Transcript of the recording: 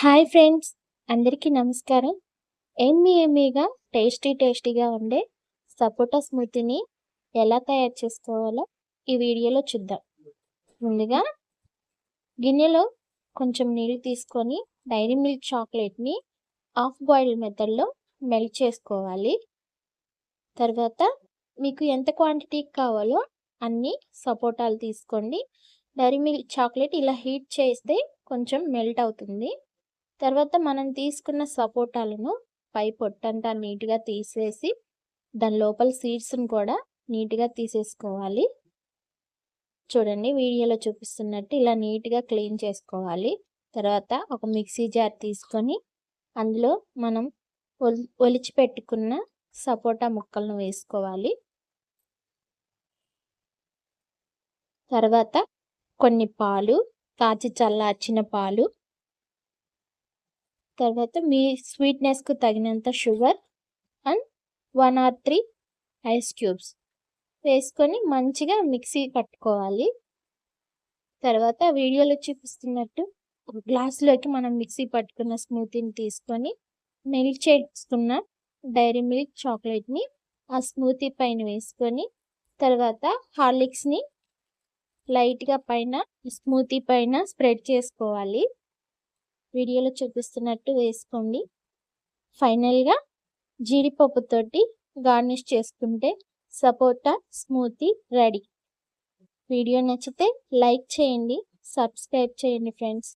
Hi friends అందరికీ నమస్కారం. ఎమ్మి ఎమ్మిగా tasty టేస్టీగా ఉండే సపోటా స్మూతీని ఎలా తయారు చేసుకోవాలో ఈ వీడియోలో చూద్దాం. ముందుగా గిన్నెలో కొంచెం నీళ్ళు తీసుకొని డైరీ మిల్క్ చాక్లెట్ని హాఫ్ బాయిల్ మెథడ్లో మెల్ట్ చేసుకోవాలి. తర్వాత మీకు ఎంత క్వాంటిటీ కావాలో అన్ని సపోటాలు తీసుకోండి. డైరీ మిల్క్ చాక్లెట్ ఇలా హీట్ చేస్తే కొంచెం మెల్ట్ అవుతుంది. తర్వాత మనం తీసుకున్న సపోటాలను పై పొట్టంతా నీట్గా తీసేసి దాని లోపల సీడ్స్ని కూడా నీట్గా తీసేసుకోవాలి. చూడండి వీడియోలో చూపిస్తున్నట్టు ఇలా నీట్గా క్లీన్ చేసుకోవాలి. తర్వాత ఒక మిక్సీ జార్ తీసుకొని అందులో మనం ఒలిచి పెట్టుకున్న సపోటా ముక్కలను వేసుకోవాలి. తర్వాత కొన్ని పాలు కాచి చల్లార్చిన పాలు తర్వాత మీ స్వీట్నెస్కు తగినంత sugar and one or three ice cubes వేసుకొని మంచిగా మిక్సీ పట్టుకోవాలి. తర్వాత వీడియోలో చూపిస్తున్నట్టు ఒక గ్లాసులోకి మనం మిక్సీ పట్టుకున్న స్మూతీని తీసుకొని మెల్ట్ చేసుకున్న డైరీ మిల్క్ చాక్లెట్ని ఆ స్మూతీ పైన వేసుకొని తర్వాత హార్లిక్స్ని లైట్గా పైన స్మూతీ పైన స్ప్రెడ్ చేసుకోవాలి. వీడియోలో చూపిస్తున్నట్టు వేసుకోండి. ఫైనల్గా జీడిపప్పుతోటి గార్నిష్ చేసుకుంటే సపోటా స్మూతీ రెడీ. వీడియో నచ్చితే లైక్ చేయండి సబ్స్క్రైబ్ చేయండి ఫ్రెండ్స్.